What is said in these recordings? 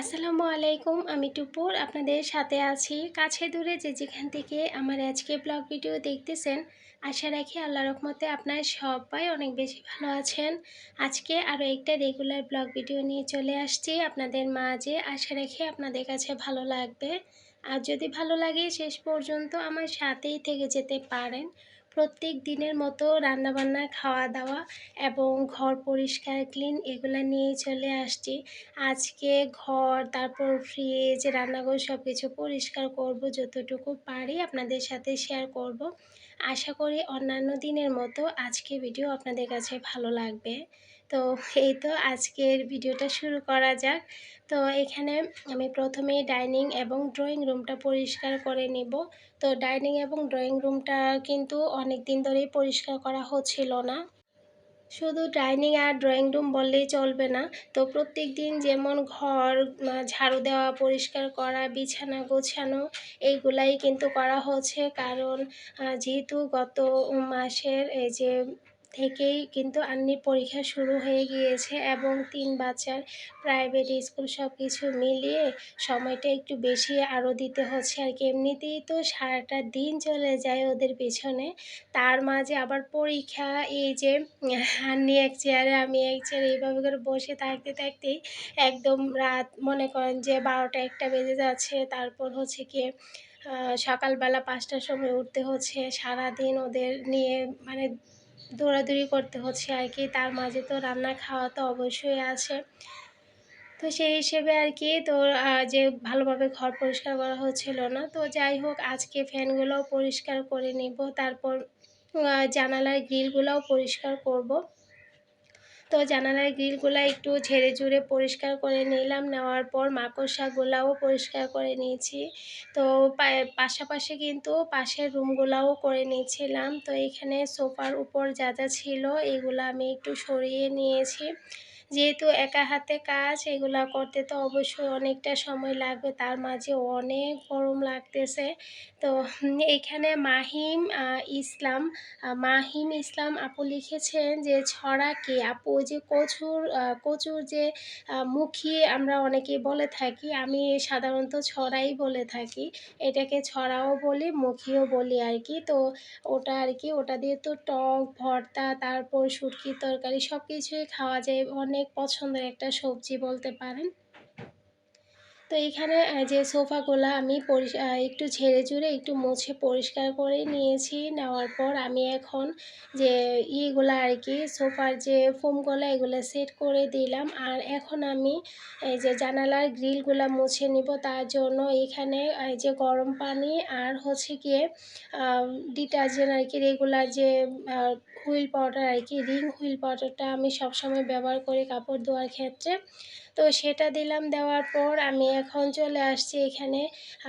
আসসালামু আলাইকুম, আমি টুপুর, আপনাদের সাথে আছি কাছে দূরে যে যেখান থেকে আমার আজকে ব্লগ ভিডিও দেখতেছেন। আশা রাখি আল্লাহ রহমতে আপনার সবাই অনেক বেশি ভালো আছেন। আজকে আরও একটা রেগুলার ব্লগ ভিডিও নিয়ে চলে আসছি আপনাদের মাঝে। আশা রাখি আপনাদের কাছে ভালো লাগবে। আর যদি ভালো লাগে শেষ পর্যন্ত আমার সাথেই থেকে যেতে পারেন। প্রত্যেক দিনের মতো রান্নাবান্না খাওয়া দাওয়া এবং ঘর পরিষ্কার ক্লিন এগুলো নিয়ে চলে আসছি। আজকে ঘর, তারপর ফ্রিজ রান্নাঘর সব কিছু পরিষ্কার করব যতটুকু পারি আপনাদের সাথে শেয়ার করব। আশা করি অন্যান্য দিনের মতো আজকে ভিডিও আপনাদের কাছে ভালো লাগবে। তো এই তো আজকের ভিডিওটা শুরু করা যাক। তো এখানে আমি প্রথমেই ডাইনিং এবং ড্রয়িং রুমটা পরিষ্কার করে নেব। তো ডাইনিং এবং ড্রয়িং রুমটা কিন্তু অনেক দিন ধরেই পরিষ্কার করা হচ্ছিল না। শুধু ডাইনিং আর ড্রয়িং রুম বললেই চলবে না। তো প্রত্যেক দিন যেমন ঘর ঝাড়ু দেওয়া, পরিষ্কার করা, বিছানা গোছানো, এইগুলাই কিন্তু করা হচ্ছে। কারণ যেহেতু গত মাসের এই যে থেকেই কিন্তু আন্নির পরীক্ষা শুরু হয়ে গিয়েছে এবং তিন বাচ্চার প্রাইভেট স্কুল সব কিছু মিলিয়ে সময়টা একটু বেশি আরও দিতে হচ্ছে। আর কি এমনিতেই তো সারাটা দিন চলে যায় ওদের পেছনে। তার মাঝে আবার পরীক্ষা, এই যে আন্নি এক চেয়ারে আমি এক চেয়ারে এইভাবে করে বসে থাকতে থাকতেই একদম রাত মনে করেন যে বারোটা একটা বেজে যাচ্ছে। তারপর হচ্ছে কি সকালবেলা পাঁচটার সময় উঠতে হচ্ছে। সারাদিন ওদের নিয়ে মানে দৌড়াদৌড়ি করতে হচ্ছে আর কি। তার মাঝে তো রান্না খাওয়া তো অবশ্যই আছে। তো সেই হিসেবে আর কি তো যে ভালোভাবে ঘর পরিষ্কার করা হচ্ছিল না। তো যাই হোক, আজকে ফ্যানগুলোও পরিষ্কার করে নিব। তারপর জানালার গ্রিলগুলোও পরিষ্কার করব। তো জানালার গ্রিলগুলা একটু ঝেড়ে ঝুড়ে পরিষ্কার করে নিলাম। নেওয়ার পর মাকড়সাগুলাও পরিষ্কার করে নিয়েছি। তো পাশাপাশি কিন্তু পাশের রুমগুলাও করে নিয়েছিলাম। তো এখানে সোফার উপর যা যা ছিল এগুলো আমি একটু সরিয়ে নিয়েছি। যেহেতু একা হাতে কাজ, এগুলা করতে তো অবশ্যই অনেকটা সময় লাগবে। তার মাঝে অনেক গরম লাগতেছে। তো এখানে মাহিম ইসলাম মাহিম ইসলাম আপু লিখেছেন যে, ছড়া কে? আপু যে কচুর কচুর যে মুখী আমরা অনেকেই বলে থাকি, আমি সাধারণত ছড়াই বলে থাকি। এটাকে ছড়াও বলি, মুখিও বলি আর কি। তো ওটা আর কি, ওটা দিয়ে তো টক, ভর্তা, তারপর শুটকির তরকারি সব কিছুই খাওয়া যায়। অনেক পছন্দের একটা সবজি বলতে পারেন। তো এখানে যে সোফাগুলো আমি একটু ঝেড়ে ঝুড়ে একটু মুছে পরিষ্কার করে নিয়েছি। নেওয়ার পর আমি এখন যে ইগুলো আর কি, সোফার যে ফোমগুলো এগুলো সেট করে দিলাম। আর এখন আমি এই যে জানালার গ্রিলগুলো মুছে নিব তার জন্য এখানে এই যে গরম পানি আর হচ্ছে গিয়ে ডিটারজেন্ট আর কি, রেগুলার যে হুইল পাউডার আর কি, রিং হুইল পাউডারটা আমি সবসময় ব্যবহার করি কাপড় ধোয়ার ক্ষেত্রে। তো সেটা দিলাম, দেওয়ার পর আমি এখন চলে আসছি এখানে।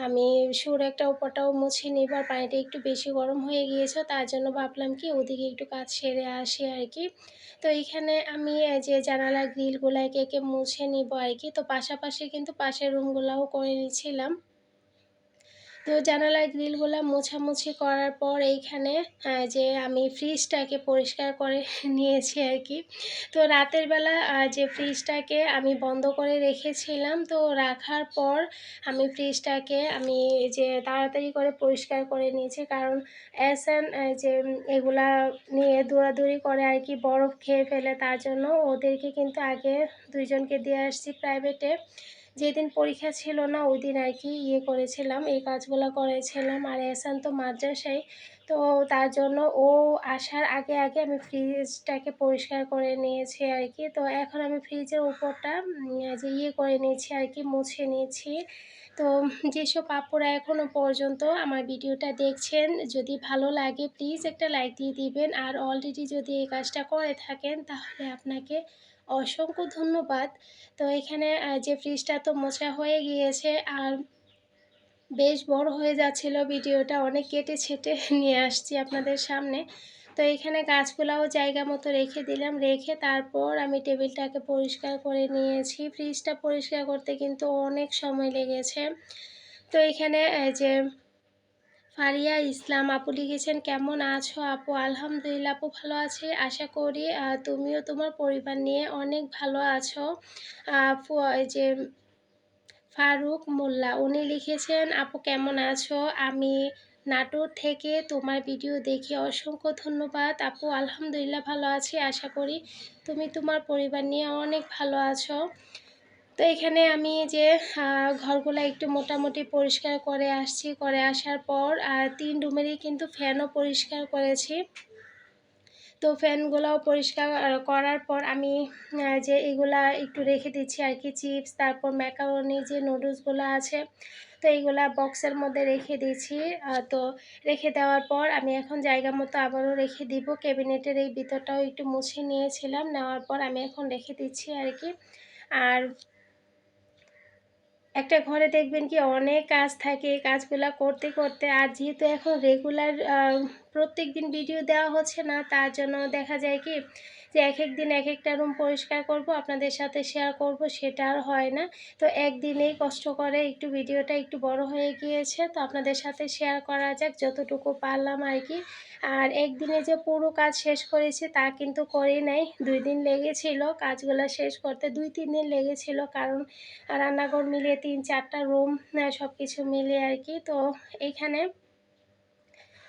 আমি সুর একটা উপরটাও মুছে নিবার পানিটা একটু বেশি গরম হয়ে গিয়েছে, তার জন্য ভাবলাম কি ওদিকে একটু কাজ সেরে আসি আর কি। তো এখানে আমি যে জানালা গ্রিলগুলো একে একে মুছে নিব আর কি। তো পাশাপাশি কিন্তু পাশের রুমগুলোও করে নিচ্ছিলাম তো জানালার গ্রিলগুলো মোছামুছি করার পর এইখানে যে আমি ফ্রিজটাকে পরিষ্কার করে নিয়েছি আর কি। তো রাতের বেলা যে ফ্রিজটাকে আমি বন্ধ করে রেখেছিলাম, তো রাখার পর আমি ফ্রিজটাকে আমি যে তাড়াতাড়ি করে পরিষ্কার করে নিয়েছি। কারণ অ্যাসান যে এগুলা নিয়ে দৌড়াদৌড়ি করে আর কি, বরফ খেয়ে ফেলে, তার জন্য ওদেরকে কিন্তু আগে দুইজনকে দিয়ে আসছি প্রাইভেটে যেদিন পরীক্ষা ছিল না ওই দিন আর কি ইয়ে করেছিলাম, এই কাজগুলো করেছিলাম। আর এসান তো মাদ্রাসায়, তো তার জন্য ও আসার আগে আগে আমি ফ্রিজটাকে পরিষ্কার করে নিয়েছি আর কি। তো এখন আমি ফ্রিজের উপরটা যে ইয়ে করে নিয়েছি আর কি, মুছে নিয়েছি। তো যেসব আপুরা এখনও পর্যন্ত আমার ভিডিওটা দেখছেন, যদি ভালো লাগে প্লিজ একটা লাইক দিয়ে দিবেন। আর অলরেডি যদি এই কাজটা করে থাকেন, তাহলে আপনাকে অসংখ্য ধন্যবাদ। তো এখানে যে ফ্রিজটা তো মোছা হয়ে গিয়েছে আর বেশ বড় হয়ে যাচ্ছিল ভিডিওটা, অনেক কেটে ছেটে নিয়ে আসছি আপনাদের সামনে। তো এখানে গাছগুলাও জায়গা মতো রেখে দিলাম, রেখে তারপর আমি টেবিলটাকে পরিষ্কার করে নিয়েছি। ফ্রিজটা পরিষ্কার করতে কিন্তু অনেক সময় লেগেছে। তো এখানে যে ফারিয়া ইসলাম, আপু লিখেছেন, কেমন আছো আপু? আলহামদুলিল্লাহ, আপু ভালো আছি। আশা করি তুমিও তোমার পরিবার নিয়ে অনেক ভালো আছো। আপু যে ফারুক মোল্লা, উনি লিখেছেন, আপু কেমন আছো? আমি নাটোর থেকে তোমার ভিডিও দেখে অসংখ্য ধন্যবাদ। আপু, আলহামদুলিল্লাহ ভালো আছি। আশা করি তুমি তোমার পরিবার নিয়ে অনেক ভালো আছো। তো এখানে আমি যে ঘরগুলো একটু মোটামুটি পরিষ্কার করে আসছি। করে আসার পর আর তিন রুমেরই কিন্তু ফ্যানও পরিষ্কার করেছি। তো ফ্যানগুলোও পরিষ্কার করার পর আমি যে এগুলা একটু রেখে দিচ্ছি আর কি, চিপস, তারপর ম্যাকারনি, যে নুডলসগুলো আছে, তো এইগুলা বক্সের মধ্যে রেখে দিয়েছি। তো রেখে দেওয়ার পর আমি এখন জায়গা মতো আবারও রেখে দিব। ক্যাবিনেটের এই ভিতরটাও একটু মুছে নিয়েছিলাম। নেওয়ার পর আমি এখন রেখে দিচ্ছি আর কি। আর একটা ঘরে দেখবেন কি অনেক কাজ থাকে, কাজগুলো করতে করতে। আর যেহেতু এখন রেগুলার প্রত্যেক দিন ভিডিও দেওয়া হচ্ছে না, তার জন্য দেখা যায় কি যে এক এক দিন এক একটা রুম পরিষ্কার করব, আপনাদের সাথে শেয়ার করব, সেটা আর হয় না। তো একদিনেই কষ্ট করে একটু ভিডিওটা একটু বড় হয়ে গিয়েছে, তো আপনাদের সাথে শেয়ার করা যাক, যতটুকু পারলাম আর কি। আর একদিনে যে পুরো কাজ শেষ করেছি, তা কিন্তু করি নাই। দুই দিন লেগেছিল কাজগুলো শেষ করতে, দুই তিন দিন লেগেছিল কারণ রান্নাঘর মিলিয়ে তিন চারটা রুম সব কিছু মিলিয়ে আর কি। তো এইখানে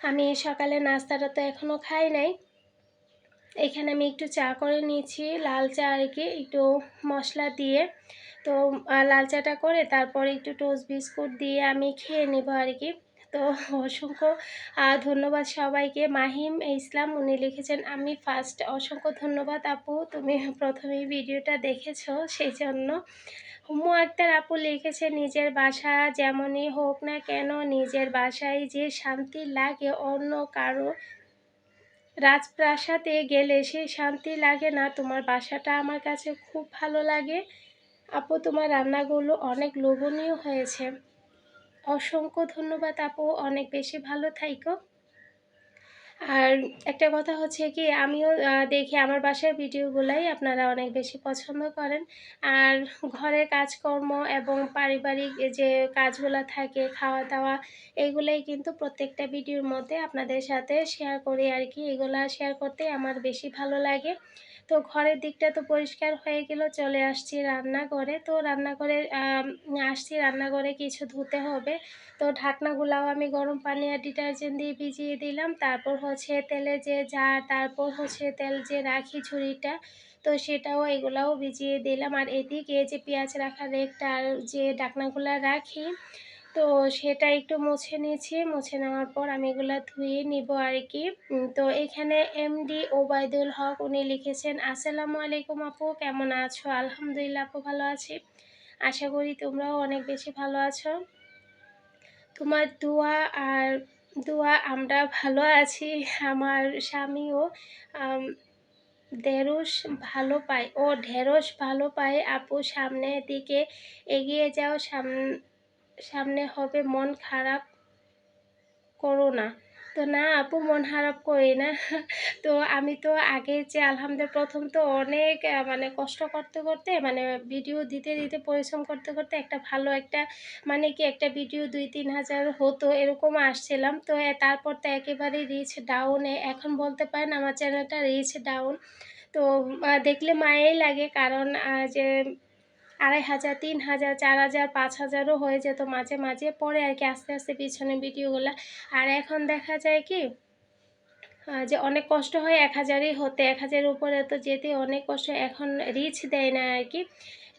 আমি সকালে নাস্তাটা তো এখনও খাই নাই। এখানে আমি একটু চা করে নিয়েছি, লাল চা আর কি, একটু মশলা দিয়ে। তো লাল চাটা করে তারপরে একটু টোস্ট বিস্কুট দিয়ে আমি খেয়ে নেব আর কি। তো, অসংখ্য ধন্যবাদ সবাইকে। মাহিম ইসলাম, উনি লিখেছেন, আমি ফার্স্ট অসংখ্য ধন্যবাদ আপু, তুমি প্রথমেই ভিডিওটা দেখেছ সেই জন্য হুমু আক্তার আপু লিখেছে, নিজের বাসা যেমনই হোক না কেন, নিজের বাসায় যে শান্তি লাগে অন্য কারও রাজপ্রাসাদে গেলে সে শান্তি লাগে না। তোমার বাসাটা আমার কাছে খুব ভালো লাগে। আপু, তোমার রান্নাগুলো অনেক লোভনীয় হয়েছে। অসংখ্য ধন্যবাদ আপু, অনেক বেশি ভালো থাইকো। আর একটা কথা হচ্ছে কি, আমিও দেখি আমার বাসার ভিডিওগুলাই আপনারা অনেক বেশি পছন্দ করেন। আর ঘরের কাজকর্ম এবং পারিবারিক যে কাজগুলো থাকে খাওয়া দাওয়া এইগুলাই কিন্তু প্রত্যেকটা ভিডিওর মধ্যে আপনাদের সাথে শেয়ার করি আর কি। এগুলা শেয়ার করতে আমার বেশি ভালো লাগে। তো ঘরের দিকটা তো পরিষ্কার হয়ে গেল, চলে আসছি রান্নাঘরে। তো রান্নাঘরে আসছি রান্নাঘরে কিছু ধুতে হবে। তো ঢাকনাগুলাও আমি গরম পানি আর ডিটারজেন্ট দিয়ে ভিজিয়ে দিলাম। তারপর হচ্ছে তেলে যে যা তারপর হচ্ছে তেল যে রাখি ঝুড়িটা, তো সেটাও এগুলাও ভিজিয়ে দিলাম। আর এদিকে যে পেঁয়াজ রাখার রেকটা আর যে ডাকনাগুলা রাখি তো সেটা একটু মুছে নিয়েছি। মুছে নেওয়ার পর আমি এগুলো ধুয়ে নিব আর কি তো এখানে এমডি ওবায়দুল হক উনি লিখেছেন, আসসালামু আলাইকুম আপু, কেমন আছো? আলহামদুলিল্লাহ আপু ভালো আছি। আশা করি তোমরাও অনেক বেশি ভালো আছো। তোমার দোয়া আর দোয়া আমরা ভালো আছি। আমার স্বামীও ঢেঁড়স ভালো পায়। ও ঢেঁড়স ভালো পায়। আপু সামনের দিকে এগিয়ে যাও সামনে সামনে হবে, মন খারাপ করো না। তো না, আপু মন খারাপ করি না। তো আমি তো আগে যে আলহামদুলিল্লাহ প্রথম তো অনেক মানে কষ্ট করতে করতে মানে ভিডিও দিতে দিতে, পরিশ্রম করতে করতে একটা ভালো একটা মানে কি একটা ভিডিও দুই তিন হাজার হতো, এরকম আসছিলাম। তো তারপর তো একেবারে রিচ ডাউনে এখন বলতে পারেন আমার চ্যানেলটা রিচ ডাউন তো দেখলে মায়েই লাগে, কারণ যে আড়াই হাজার, তিন হাজার, চার হাজার, পাঁচ হাজারও হয়ে যেত মাঝে মাঝে। পরে আর কি আস্তে আস্তে পিছনে ভিডিওগুলো। আর এখন দেখা যায় কি যে অনেক কষ্ট হয় এক হাজারই হতে। এক হাজারের উপরে তো যেতে অনেক কষ্ট। এখন রিচ দেয় না আর কি।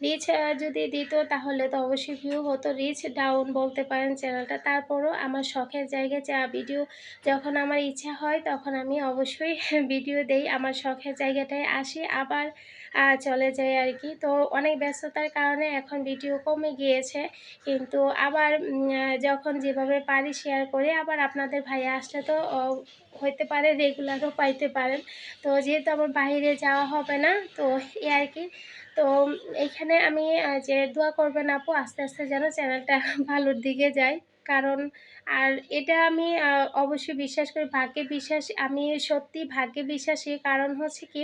রিচ যদি দিত তাহলে তো অবশ্যই ভিউ হতো। রিচ ডাউন বলতে পারেন চ্যানেলটা তারপরও আমার শখের জায়গায় যা ভিডিও যখন আমার ইচ্ছা হয় তখন আমি অবশ্যই ভিডিও দেই। আমার শখের জায়গাটায় আসি। আবার চলে যায় আর কি তো অনেক ব্যস্ততার কারণে এখন ভিডিও কমে গিয়েছে। কিন্তু আবার যখন যেভাবে পারি শেয়ার করে, আবার আপনাদের ভাইয়া আসলে তো হইতে পারে রেগুলারও পাইতে পারেন। তো যেহেতু আমার বাইরে যাওয়া হবে না, তো এ আর কি তো এইখানে আমি যে দোয়া করবেন আপু, আস্তে আস্তে যেন চ্যানেলটা ভালোর দিকে যায়। কারণ, আর এটা আমি অবশ্যই বিশ্বাস করি, ভাগ্যে বিশ্বাস, আমি সত্যি ভাগ্যে বিশ্বাসী। কারণ হচ্ছে কি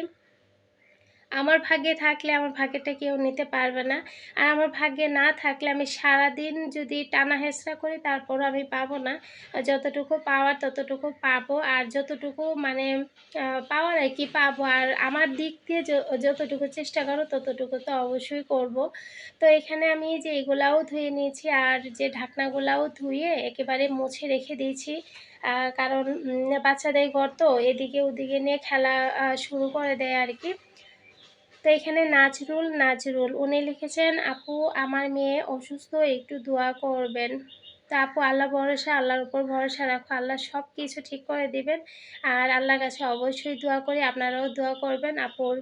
আমার ভাগ্যে থাকলে আমার ভাগ্যটা কেউ নিতে পারবে না। আর আমার ভাগ্যে না থাকলে আমি সারাদিন যদি টানা হেঁচড়া করি, তারপরও আমি পাবো না। যতটুকু পাওয়ার ততটুকু পাবো। আর যতটুকু মানে পাওয়ার আর কি পাবো। আর আমার দিক দিয়ে যতটুকু চেষ্টা করো, ততটুকু তো অবশ্যই করব। তো এখানে আমি যে এগুলাও ধুয়ে নিয়েছি আর যে ঢাকনাগুলাও ধুয়ে একেবারে মুছে রেখে দিয়েছি। কারণ বাচ্চাদের ঘর তো এদিকে ওদিকে নিয়ে খেলা শুরু করে দেয় আর কি। তো এখানে নাজরুল নাজরুল। উনি লিখেছেন, আপু, আমার মেয়ে অসুস্থ, একটু দোয়া করবেন। তো আপু, আল্লাহ ভরসা, আল্লাহর উপর ভরসা রাখো। আল্লাহ সব কিছু ঠিক করে দিবেন। আর আল্লাহর কাছে অবশ্যই দোয়া করি, আপনারাও দোয়া করবেন। আপুর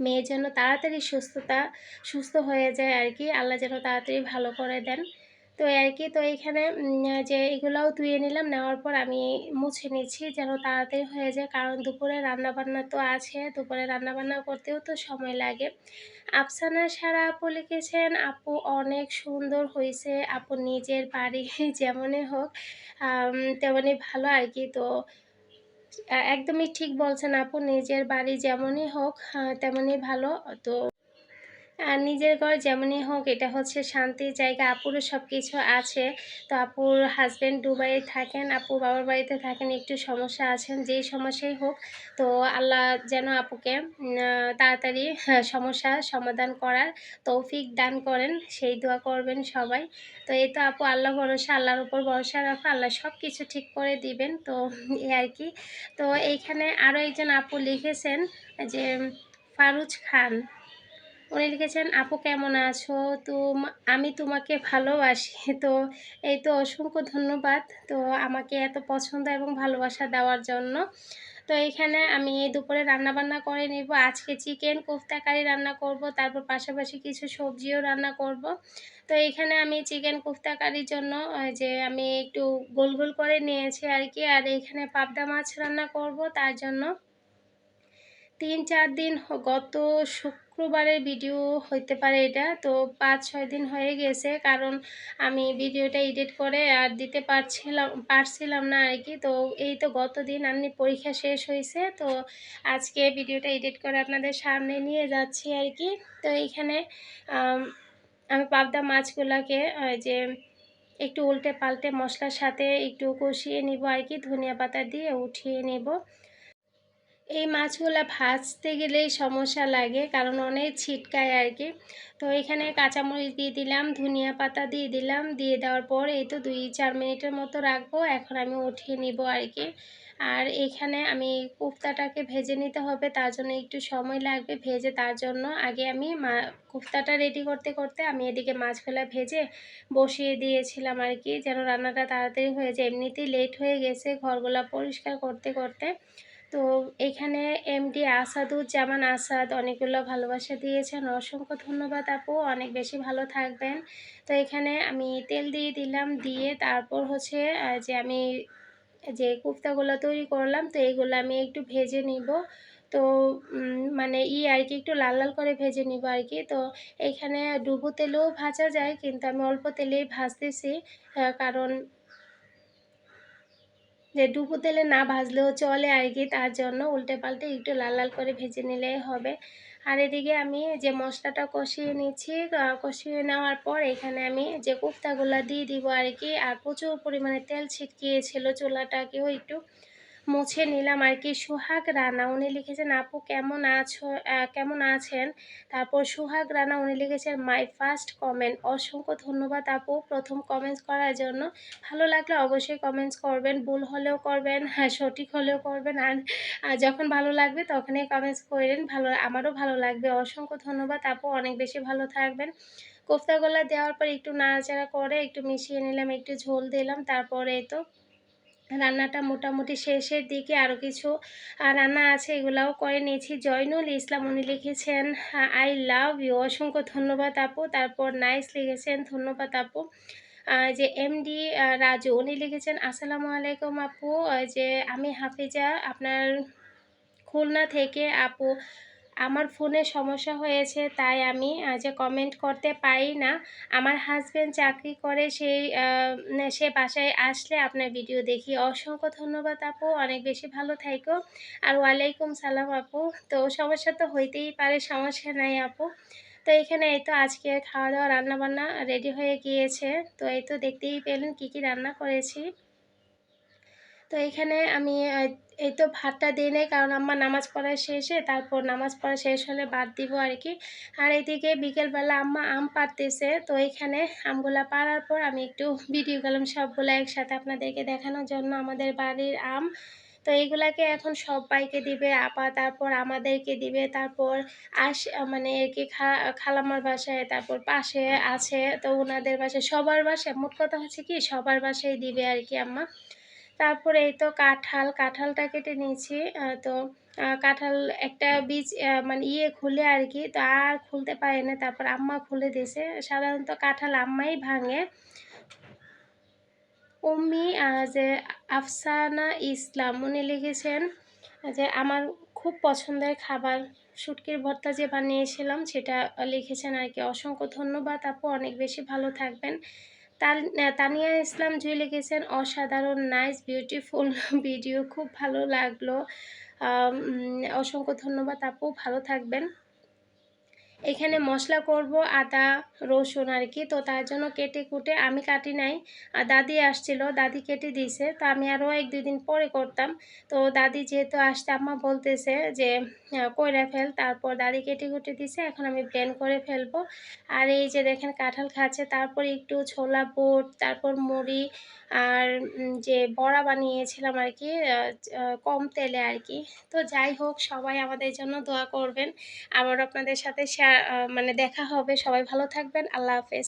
মেয়ে যেন তাড়াতাড়ি সুস্থতা, সুস্থ হয়ে যায় আর কি। আল্লাহ যেন তাড়াতাড়ি ভালো করে দেন। তো আর কি তো এইখানে যে এগুলোও ধুয়ে নিলাম, নেওয়ার পর আমি মুছে নিচ্ছি যেন তাড়াতাড়ি হয়ে যায়। কারণ দুপুরে রান্নাবান্না তো আছে, দুপুরে রান্নাবান্না করতেও তো সময় লাগে। আফসানা সারা আপু লিখেছেন, আপু অনেক সুন্দর হয়েছে আপু নিজের বাড়ি যেমনই হোক তেমনই ভালো আর কি তো একদমই ঠিক বলছেন আপু, নিজের বাড়ি যেমনই হোক তেমনই ভালো। তো আর নিজের ঘর যেমনই হোক এটা হচ্ছে শান্তির জায়গা। আপুরও সব কিছু আছে। তো আপুর হাজব্যান্ড দুবাইয়ে থাকেন আপু বাবার বাড়িতে থাকেন একটু সমস্যা আছেন যেই সমস্যাই হোক তো আল্লাহ যেন আপুকে তাড়াতাড়ি হ্যাঁ, সমস্যা সমাধান করার তৌফিক দান করেন। সেই দোয়া করবেন সবাই। তো এই তো আপু আল্লাহ ভরসা আল্লাহর উপর ভরসা রাখো আল্লাহ সব কিছু ঠিক করে দিবেন। তো এই আর কি। তো এইখানে আরও একজন আপু লিখেছেন যে ফারুজ খান। উনি লিখেছেন, আপু কেমন আছো? তো আমি তোমাকে ভালোবাসি। তো এই তো অসংখ্য ধন্যবাদ। তো আমাকে এত পছন্দ এবং ভালোবাসা দেওয়ার জন্য। তো এইখানে আমি দুপুরে রান্না বান্না করে নেব। আজকে চিকেন, কোফতা কারি রান্না করব। তারপর পাশাপাশি কিছু সবজিও রান্না করব। তো এইখানে আমি চিকেন, কোফতা কারির জন্য যে আমি একটু গোল গোল করে নিয়েছি আর কি। আর এইখানে পাবদা মাছ রান্না করব। তার জন্য তিন চার দিন গত শুক্রবারের ভিডিও হইতে পারে এটা। তো পাঁচ, ছয় দিন হয়ে গেছে কারণ আমি ভিডিওটা এডিট করে আর দিতে পারছিলাম পারছিলাম না আর কি। তো এই তো গত দিন আপনি পরীক্ষা শেষ হয়েছে। তো আজকে ভিডিওটা এডিট করে আপনাদের সামনে নিয়ে যাচ্ছি আর কি। তো এইখানে, আমি পাবদা মাছগুলোকে যে একটু উল্টে পাল্টে মশলার সাথে একটু কষিয়ে নিব আর কি। ধনিয়া পাতা দিয়ে উঠিয়ে নেব। এই মাছগুলো ভাজতে গেলেই সমস্যা লাগে, কারণ অনেক ছিটকায় আর কি তো এখানে কাঁচামরিচ দিয়ে দিলাম, ধনিয়া পাতা দিয়ে দিলাম, দিয়ে দেওয়ার পর এই তো দুই চার মিনিটের মতো রাখব, এখন আমি উঠিয়ে নিব আর কি আর এখানে আমি কোফতাটাকে ভেজে নিতে হবে, তার জন্য একটু সময় লাগবে ভেজে, তার জন্য আগে আমি মা, কোফতাটা রেডি করতে করতে আমি এদিকে মাছগুলো ভেজে বসিয়ে দিয়েছিলাম আর কি যেন রান্নাটা তাড়াতাড়ি হয়ে যায়। এমনিতেই লেট হয়ে গেছে, ঘরগুলো পরিষ্কার করতে করতে। তো এখানে এমডি আসাদুজ্জামান আসাদ অনেকগুলো ভালোবাসা দিয়েছেন। অসংখ্য ধন্যবাদ আপু, অনেক বেশি ভালো থাকবেন। তো এখানে আমি তেল দিয়ে দিলাম, দিয়ে তারপর হচ্ছে যে আমি যে কুফতাগুলো তৈরি করলাম, তো এইগুলো আমি একটু ভেজে নিব। তো মানে ই আর কি, একটু লাল লাল করে ভেজে নিব আর কি। তো এখানে ডুবো তেলেও ভাজা যায়, কিন্তু আমি অল্প তেলেই ভাজতেছি কারণ যে ডুবো তেলে না ভাজলেও চলে আর কি, তার জন্য উল্টে পাল্টে একটু লাল লাল করে ভেজে নিলেই হবে। আর এদিকে আমি যে মশলাটা কষিয়ে নিচ্ছি কষিয়ে নেওয়ার পর এখানে আমি যে কোফতাগুলো দিয়ে দিব আর কি, আর প্রচুর পরিমাণে তেল ছিটকিয়েছিল চুলাটাকেও একটু। মুছে নিলাম আর কি। সুহাগ, রানা, উনি লিখেছেন, আপু, কেমন আছো? কেমন আছেন? তারপর সুহাগ, রানা, উনি লিখেছেন, মাই ফার্স্ট কমেন্ট। অসংখ্য ধন্যবাদ আপু, প্রথম কমেন্টস করার জন্য। ভালো লাগলে অবশ্যই কমেন্টস করবেন, ভুল হলেও করবেন হ্যাঁ সঠিক হলেও করবেন। আর যখন ভালো লাগবে তখনই কমেন্টস করেন, ভালো, আমারও ভালো লাগবে। অসংখ্য ধন্যবাদ আপু, অনেক বেশি ভালো থাকবেন। কোফতাগুলো দেওয়ার পর একটু নাড়াচাড়া করে, একটু মিশিয়ে নিলাম, একটু ঝোল দিলাম, তারপরে তো রান্নাটা মোটামুটি শেষের দিকে আরও কিছু রান্না আছে এগুলাও করে নিয়েছি। জয়নুল ইসলাম উনি লিখেছেন আই লাভ ইউ। অসংখ্য ধন্যবাদ আপু। তারপর নাইস লিখেছেন, ধন্যবাদ আপু। যে এমডি রাজু উনি লিখেছেন, আসসালামু আলাইকুম আপু। যে আমি হাফিজা, আপনার খুলনা থেকে আপু আমার ফোনে সমস্যা হয়েছে, তাই আমি যে কমেন্ট করতে পারি না। আমার হাজব্যান্ড চাকরি করে, সেই সে বাসায় আসলে আপনার ভিডিও দেখি। অসংখ্য ধন্যবাদ আপু, অনেক বেশি ভালো থাইকো। আর ওয়ালাইকুম সালাম আপু। তো সমস্যা তো হইতেই পারে, সমস্যা নাই আপু। তো এখানে এই তো আজকে খাওয়া দাওয়া রান্না বান্না রেডি হয়ে গিয়েছে। তো এই তো দেখতেই পেলেন কি কি রান্না করেছি। তো এখানে আমি এই তো ভাতটা দিই নেই, কারণ আমার নামাজ পড়া শেষে, তারপর নামাজ পড়া শেষ হলে ভাত দিব আর কি। আর এইদিকে বিকেলবেলা আম্মা আম পাড়তেছে, তো এখানে আমগুলা পাড়ার পর আমি একটু ভিডিও করলাম সবগুলো একসাথে আপনাদেরকে দেখানোর জন্য আমাদের বাড়ির আম। তো এইগুলাকে এখন সবাইকে দিবে, আপা তারপর আমাদেরকে দিবে, তারপর আস মানে আর কি খালামার বাসায়, তারপর পাশে আছে, তো ওনাদের বাসায়, সবার বাসায়, মোট কথা হচ্ছে কি, সবার বাসায় দিবে আর কি আম্মা। তারপরে এই তো কাঁঠাল, কাঁঠালটা কেটে নিয়েছি তো কাঁঠাল একটা বীজ মানে ইয়ে খুলে আর কি, তো আর খুলতে পারে না, তারপর আম্মা খুলে দিয়েছে, সাধারণত কাঁঠাল আম্মাই ভাঙে। উম্মি যে আফসানা ইসলাম, উনি লিখেছেন যে, আমার খুব পছন্দের খাবার, শুটকির ভর্তা যে বানিয়েছিলাম, সেটা লিখেছেন আর কি। অসংখ্য ধন্যবাদ আপু, অনেক বেশি ভালো থাকবেন। তানিয়া ইসলাম জুই লিখেছেন, অসাধারণ নাইস বিউটিফুল ভিডিও খুব ভালো লাগল। অসংখ্য ধন্যবাদ আপু, ভালো থাকবেন। এখানে মশলা করব, আদা, রসুন আর কি। তো তার জন্য কেটে কুটে আমি কাটি নাই। আর দাদি আসছিল, দাদি কেটে দিয়েছে। তো আমি আরও এক, দুই দিন পরে করতাম। তো দাদি যেহেতু আসতে আম্মা বলতেছে যে কইরা ফেল। তারপর দাদি কেটে কুটে দিছে, এখন আমি ব্লেন্ড করে ফেলব। আর এই যে দেখেন, কাঁঠাল খাচ্ছে। তারপর একটু ছোলা, বুট, তারপর মুড়ি আর যে বড়া বানিয়েছিলাম আর কি কম তেলে আর কি। তো যাই হোক, সবাই আমাদের জন্য দোয়া করবেন। আবার আপনাদের সাথে শেয়ার মানে দেখা হবে। সবাই ভালো থাকবেন। আল্লাহ হাফেজ।